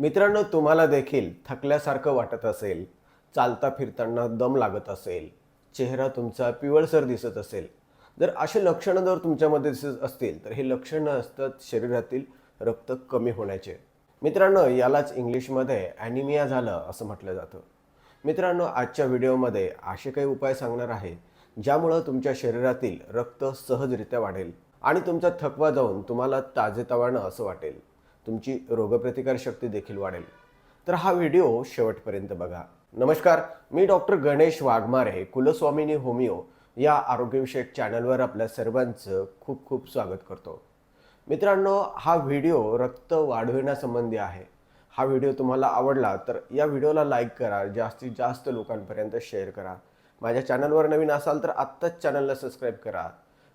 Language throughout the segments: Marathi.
मित्रांनो तुम्हाला देखील थकल्यासारखं वाटत असेल चालता फिरताना दम लागत असेल चेहरा तुमचा पिवळसर दिसत असेल जर असे लक्षणं जर तुमच्यामध्ये दिसत असतील तर हे लक्षणं असतात शरीरातील रक्त कमी होण्याचे. मित्रांनो यालाच इंग्लिशमध्ये ॲनिमिया झालं असं म्हटलं जातं. मित्रांनो आजच्या व्हिडिओमध्ये असे काही उपाय सांगणार आहे ज्यामुळं तुमच्या शरीरातील रक्त सहजरित्या वाढेल आणि तुमचा थकवा जाऊन तुम्हाला ताजेतवानं असं वाटेल. तुमची रोगप्रतिकार शक्ती देखील वाढेल. तर हा व्हिडिओ शेवटपर्यंत बघा. नमस्कार मी डॉक्टर गणेश वाघमारे कुलस्वामिनी होमिओ या आरोग्यविषयक चॅनलवर आपल्या सर्वांचं खूप खूप स्वागत करतो. मित्रांनो हा व्हिडिओ रक्त वाढविण्यासंबंधी आहे. हा व्हिडिओ तुम्हाला आवडला तर या व्हिडिओला लाईक करा जास्तीत जास्त लोकांपर्यंत शेअर करा. माझ्या चॅनलवर नवीन असाल तर आत्ताच चॅनलला सबस्क्राईब करा.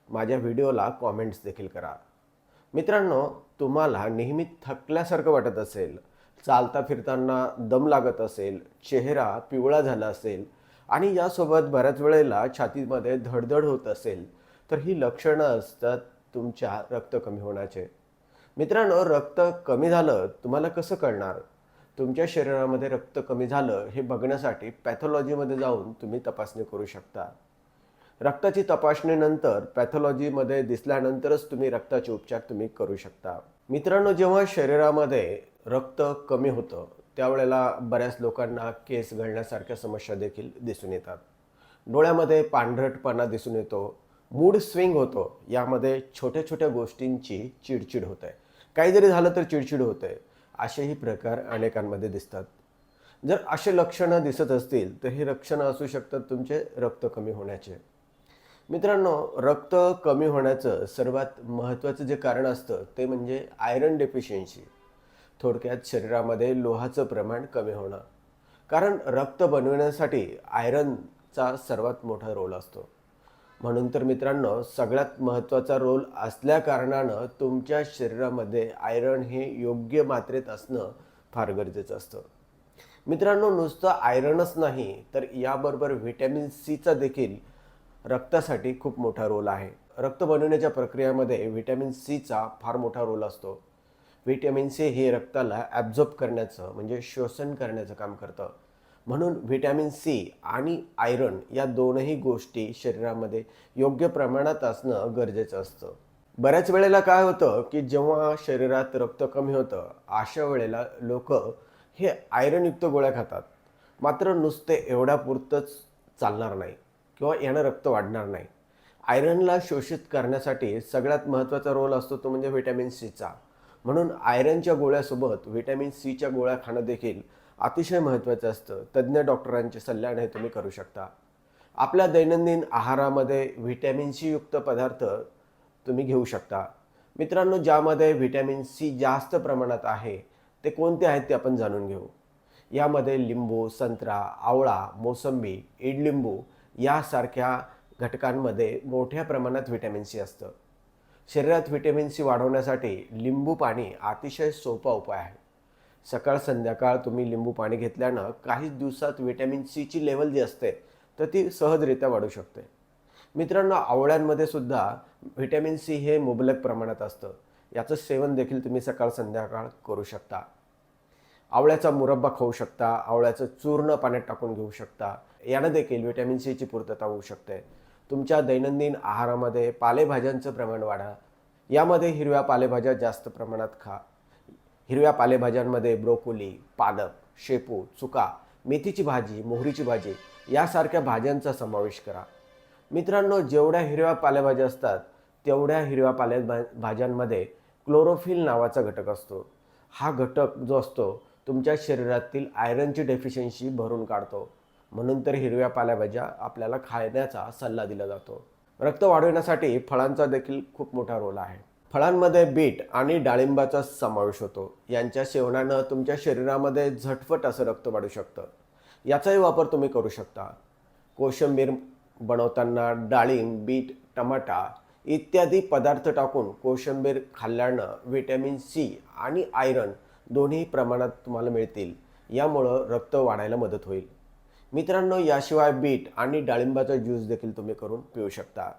माझ्या व्हिडिओला कॉमेंट्स देखील करा. मित्रांनो तुम्हाला नेहमी थकल्यासारखं वाटत असेल चालता फिरताना दम लागत असेल चेहरा पिवळा झाला असेल आणि यासोबत बऱ्याच वेळेला छातीमध्ये धडधड होत असेल तर ही लक्षणं असतात तुमच्या रक्त कमी होण्याचे. मित्रांनो रक्त कमी झालं तुम्हाला कसं कळणार? तुमच्या शरीरामध्ये रक्त कमी झालं हे बघण्यासाठी पॅथॉलॉजीमध्ये जाऊन तुम्ही तपासणी करू शकता. रक्ताची तपासणीनंतर पॅथॉलॉजीमध्ये दिसल्यानंतरच तुम्ही रक्ताचे उपचार तुम्ही करू शकता. मित्रांनो जेव्हा शरीरामध्ये रक्त कमी होतं त्यावेळेला बऱ्याच लोकांना केस गळण्यासारख्या समस्या देखील दिसून येतात. डोळ्यामध्ये पांढरटपणा दिसून येतो मूड स्विंग होतो यामध्ये छोट्या छोट्या गोष्टींची चिडचिड होते. काही जरी झालं तर चिडचिड होते असेही प्रकार अनेकांमध्ये दिसतात. जर असे लक्षणं दिसत असतील तर ही लक्षणं असू शकतात तुमचे रक्त कमी होण्याचे. मित्रांनो रक्त कमी होण्याचं सर्वात महत्त्वाचं जे कारण असतं ते म्हणजे आयरन डेफिशियन्सी थोडक्यात शरीरामध्ये लोहाचं प्रमाण कमी होणं. कारण रक्त बनवण्यासाठी आयरनचा सर्वात मोठा रोल असतो. म्हणून तर मित्रांनो सगळ्यात महत्त्वाचा रोल असल्या कारणानं तुमच्या शरीरामध्ये आयरन हे योग्य मात्रेत असणं फार गरजेचं असतं. मित्रांनो नुसतं आयरनच नाही तर याबरोबर व्हिटॅमिन सीचा देखील रक्तासाठी खूप मोठा रोल आहे. रक्त बनवण्याच्या प्रक्रियेमध्ये व्हिटॅमिन सीचा फार मोठा रोल असतो. व्हिटॅमिन सी हे रक्ताला ॲब्झॉर्ब करण्याचं म्हणजे शोषण करण्याचं काम करतं. म्हणून व्हिटॅमिन सी आणि आयरन या दोनही गोष्टी शरीरामध्ये योग्य प्रमाणात असणं गरजेचं असतं. बऱ्याच वेळेला काय होतं की जेव्हा शरीरात रक्त कमी होतं अशा वेळेला लोक हे आयरनयुक्त गोळ्या खातात. मात्र नुसते एवढ्यापुरतंच चालणार नाही. किंवा यानं रक्त वाढणार नाही. आयरनला शोषित करण्यासाठी सगळ्यात महत्त्वाचा रोल असतो तो म्हणजे व्हिटॅमिन सीचा. म्हणून आयरनच्या गोळ्यासोबत व्हिटॅमिन सीच्या गोळ्या खाणं देखील अतिशय महत्त्वाचं असतं. तज्ज्ञ डॉक्टरांच्या सल्ल्याने तुम्ही करू शकता. आपल्या दैनंदिन आहारामध्ये व्हिटॅमिन सी युक्त पदार्थ तुम्ही घेऊ शकता. मित्रांनो ज्यामध्ये व्हिटॅमिन सी जास्त प्रमाणात आहे ते कोणते आहेत ते आपण जाणून घेऊ. यामध्ये लिंबू संत्रा आवळा मोसंबी इडलिंबू यासारख्या घटकांमध्ये मोठ्या प्रमाणात व्हिटॅमिन सी असतं. शरीरात व्हिटॅमिन सी वाढवण्यासाठी लिंबू पाणी अतिशय सोपा उपाय आहे. सकाळ संध्याकाळ तुम्ही लिंबू पाणी घेतल्यानं काही दिवसात व्हिटॅमिन सीची लेवल जी असते तर ती सहजरित्या वाढू शकते. मित्रांनो आवळ्यांमध्ये सुद्धा व्हिटॅमिन सी हे मुबलक प्रमाणात असतं. याचं सेवन देखील तुम्ही सकाळ संध्याकाळ करू शकता. आवळ्याचा मुरब्बा खाऊ शकता आवळ्याचं चूर्ण पाण्यात टाकून घेऊ शकता. यानं देखील व्हिटॅमिन सीची पूर्तता होऊ शकते. तुमच्या दैनंदिन आहारामध्ये पालेभाज्यांचं प्रमाण वाढा. यामध्ये हिरव्या पालेभाज्या जास्त प्रमाणात खा. हिरव्या पालेभाज्यांमध्ये ब्रोकोली पालक शेपू चुका मेथीची भाजी मोहरीची भाजी यासारख्या भाज्यांचा समावेश करा. मित्रांनो जेवढ्या हिरव्या पालेभाज्या असतात तेवढ्या हिरव्या पाले भाज्यांमध्ये क्लोरोफिल नावाचा घटक असतो. हा घटक जो असतो तुमच्या शरीरातील आयरनची डेफिशियन्सी भरून काढतो. म्हणून तर हिरव्या पालेभाज्या आपल्याला खाण्याचा सल्ला दिला जातो. रक्त वाढविण्यासाठी फळांचा देखील खूप मोठा रोल आहे. फळांमध्ये बीट आणि डाळिंबाचा समावेश होतो. यांच्या सेवनानं तुमच्या शरीरामध्ये झटपट असं रक्त वाढू शकतं. याचाही वापर तुम्ही करू शकता. कोशिंबीर बनवताना डाळिंब बीट टमाटा इत्यादी पदार्थ टाकून कोशिंबीर खाल्ल्यानं व्हिटॅमिन सी आणि आयरन दोन्ही प्रमाणात तुम्हाला मिळतील. यामुळं रक्त वाढायला मदत होईल. मित्रांनो याशिवाय बीट आणि डाळिंबाचा ज्यूस देखील तुम्ही करून पिऊ शकता.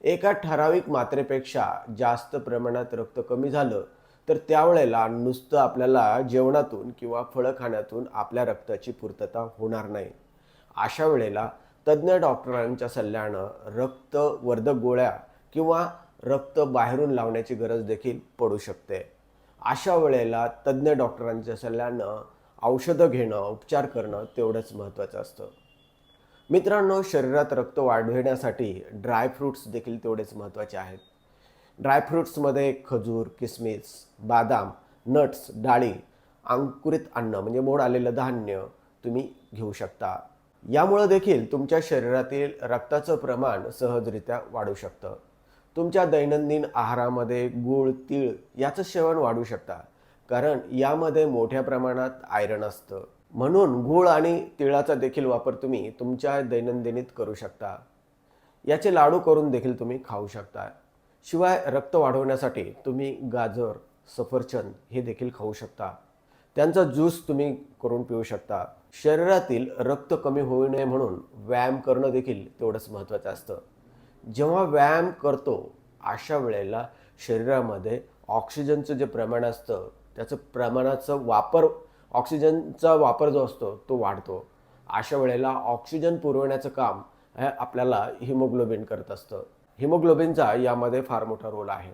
एका ठराविक मात्रेपेक्षा जास्त प्रमाणात रक्त कमी झालं तर त्यावेळेला नुसतं आपल्याला जेवणातून किंवा फळं खाण्यातून आपल्या रक्ताची पूर्तता होणार नाही. अशा वेळेला तज्ज्ञ डॉक्टरांच्या सल्ल्यानं रक्तवर्धक गोळ्या किंवा रक्त बाहेरून लावण्याची गरज देखील पडू शकते. अशा वेळेला तज्ज्ञ डॉक्टरांच्या सल्ल्यानं औषधं घेणं उपचार करणं तेवढंच महत्त्वाचं असतं. मित्रांनो शरीरात रक्त वाढविण्यासाठी ड्रायफ्रूट्स देखील तेवढेच महत्त्वाचे आहेत. ड्रायफ्रूट्समध्ये खजूर किसमिस बादाम नट्स डाळी अंकुरित अन्न म्हणजे मोड आलेलं धान्य तुम्ही घेऊ शकता. यामुळं देखील तुमच्या शरीरातील रक्ताचं प्रमाण सहजरित्या वाढू शकतं. तुमच्या दैनंदिन आहारामध्ये गूळ तीळ याचं सेवन वाढू शकता. कारण यामध्ये मोठ्या प्रमाणात आयरन असतं. म्हणून गूळ आणि तिळाचा देखील वापर तुम्ही तुमच्या दैनंदिनीत करू शकता. याचे लाडू करून देखील तुम्ही खाऊ शकता. शिवाय रक्त वाढवण्यासाठी तुम्ही गाजर सफरचंद हे देखील खाऊ शकता. त्यांचा ज्यूस तुम्ही करून पिऊ शकता. शरीरातील रक्त कमी होऊ नये म्हणून व्यायाम करणं देखील तेवढंच महत्त्वाचं असतं. जेव्हा व्यायाम करतो अशा वेळेला शरीरामध्ये ऑक्सिजनचं जे प्रमाण असतं त्याचं प्रमाणाचं वापर ऑक्सिजनचा वापर जो असतो तो वाढतो. अशा वेळेला ऑक्सिजन पुरवण्याचं काम हे आपल्याला हिमोग्लोबिन करत असतं. हिमोग्लोबिनचा यामध्ये फार मोठा रोल आहे.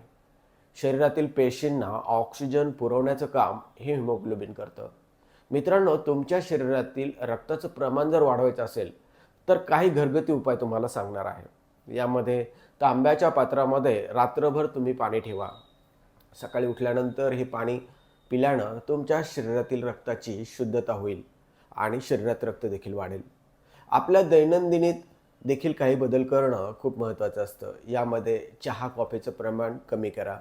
शरीरातील पेशींना ऑक्सिजन पुरवण्याचं काम हे हिमोग्लोबिन करतं. मित्रांनो तुमच्या शरीरातील रक्ताचं प्रमाण जर वाढवायचं असेल तर काही घरगुती उपाय तुम्हाला सांगणार आहे. यामध्ये तांब्याच्या पात्रामध्ये रात्रभर तुम्ही पाणी ठेवा. सकाळी उठल्यानंतर हे पाणी पिल्यानं तुमच्या शरीरातील रक्ताची शुद्धता होईल आणि शरीरात रक्त देखील वाढेल. आपल्या दैनंदिनीत देखील काही बदल करणं खूप महत्त्वाचं असतं. यामध्ये चहा कॉफीचं प्रमाण कमी करा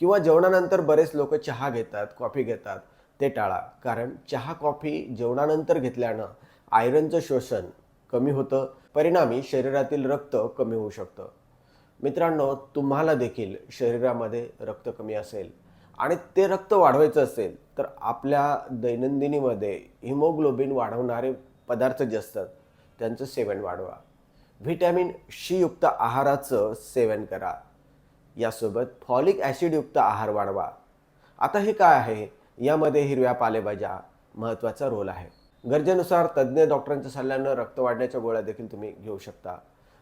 किंवा जेवणानंतर बरेच लोक चहा घेतात कॉफी घेतात ते टाळा. कारण चहा कॉफी जेवणानंतर घेतल्यानं आयरनचं शोषण कमी होतं. परिणामी शरीरातील रक्त कमी होऊ शकतं. मित्रांनो तुम्हाला देखील शरीरामध्ये रक्त कमी असेल आणि ते रक्त वाढवायचं असेल तर आपल्या दैनंदिनीमध्ये हिमोग्लोबिन वाढवणारे पदार्थ जे असतात त्यांचं सेवन वाढवा. व्हिटॅमिन शी युक्त आहाराचं सेवन करा. यासोबत फॉलिक ॲसिडयुक्त आहार वाढवा. आता हे काय आहे? यामध्ये हिरव्या पालेभाज्या महत्त्वाचा रोल आहे. गरजेनुसार तज्ज्ञ डॉक्टरांच्या सल्ल्यानं रक्त वाढण्याच्या गोळ्या देखील तुम्ही घेऊ शकता.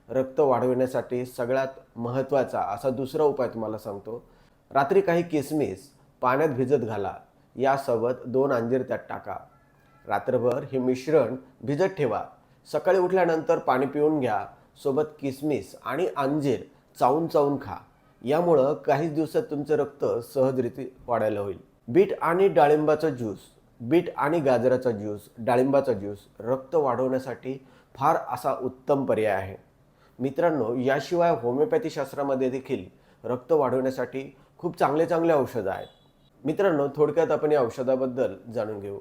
रक्त वाढविण्यासाठी सगळ्यात महत्त्वाचा असा दुसरा उपाय तुम्हाला सांगतो. रात्री काही किसमिस पाण्यात भिजत घाला. यासोबत दोन अंजीर त्यात टाका. रात्रभर हे मिश्रण भिजत ठेवा. सकाळी उठल्यानंतर पाणी पिऊन घ्या. सोबत किसमिस आणि अंजीर चावून चावून खा. यामुळं काही दिवसात तुमचं रक्त सहजरीती वाढायला होईल. बीट आणि डाळिंबाचा ज्यूस बीट आणि गाजराचा ज्यूस डाळिंबाचा ज्यूस रक्त वाढवण्यासाठी फार असा उत्तम पर्याय आहे. मित्रांनो याशिवाय होमिओपॅथी शास्त्रामध्ये देखील रक्त वाढवण्यासाठी खूप चांगले चांगले औषधं आहेत. मित्रांनो थोडक्यात आपण या औषधाबद्दल जाणून घेऊ.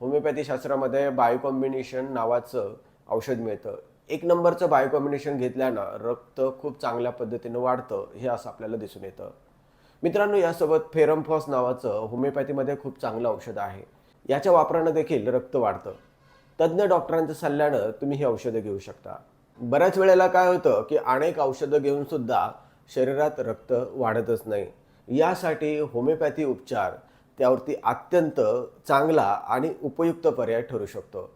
होमिओपॅथी शास्त्रामध्ये बायो कॉम्बिनेशन नावाचं औषध मिळतं. एक नंबरचं बायो कॉम्बिनेशन घेतल्यानं रक्त खूप चांगल्या पद्धतीनं वाढतं हे असं आपल्याला दिसून येतं. मित्रांनो यासोबत फेरमफॉस नावाचं होमिओपॅथीमध्ये खूप चांगलं औषध आहे. याच्या वापरानं देखील रक्त वाढतं. तज्ज्ञ डॉक्टरांच्या सल्ल्यानं तुम्ही ही औषधं घेऊ शकता. बऱ्याच वेळेला काय होतं की अनेक औषधं घेऊन सुद्धा शरीरात रक्त वाढतच नाही. यासाठी होमिओपॅथी उपचार त्यावरती अत्यंत चांगला आणि उपयुक्त पर्याय ठरू शकतो.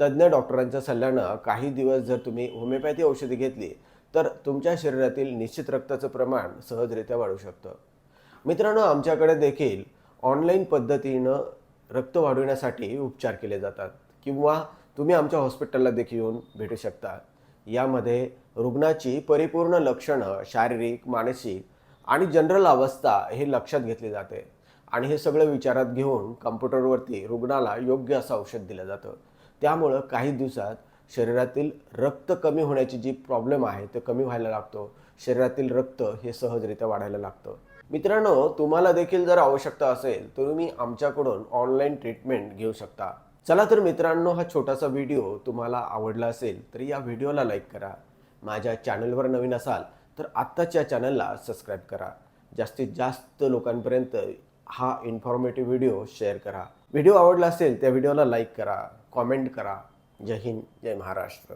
तज्ज्ञ डॉक्टरांच्या सल्ल्यानं काही दिवस जर तुम्ही होमिओपॅथी औषधी घेतली तर तुमच्या शरीरातील निश्चित रक्ताचं प्रमाण सहजरित्या वाढू शकतं. मित्रांनो आमच्याकडे देखील ऑनलाईन पद्धतीनं रक्त वाढविण्यासाठी उपचार केले जातात किंवा तुम्ही आमच्या हॉस्पिटलला देखील येऊन भेटू शकता. यामध्ये रुग्णाची परिपूर्ण लक्षणं शारीरिक मानसिक आणि जनरल अवस्था हे लक्षात घेतली जाते आणि हे सगळं विचारात घेऊन कम्प्युटरवरती रुग्णाला योग्य असं औषध दिलं जातं. त्यामुळं काही दिवसात शरीरातील रक्त कमी होण्याची जी प्रॉब्लेम आहे ते कमी व्हायला लागतो. शरीरातील रक्त हे सहजरित्या वाढायला लागतं. मित्रांनो तुम्हाला देखील जर आवश्यकता असेल तर तुम्ही आमच्याकडून ऑनलाईन ट्रीटमेंट घेऊ शकता. चला तर मित्रांनो हा छोटासा व्हिडिओ तुम्हाला आवडला असेल तर या व्हिडिओला लाईक करा. माझ्या चॅनलवर नवीन असाल तर आत्ताच या चॅनलला सबस्क्राईब करा. जास्तीत जास्त लोकांपर्यंत हा इन्फॉर्मेटिव्ह व्हिडिओ शेअर करा. व्हिडिओ आवडला असेल त्या व्हिडिओला लाईक करा कॉमेंट करा. जय हिंद जय महाराष्ट्र.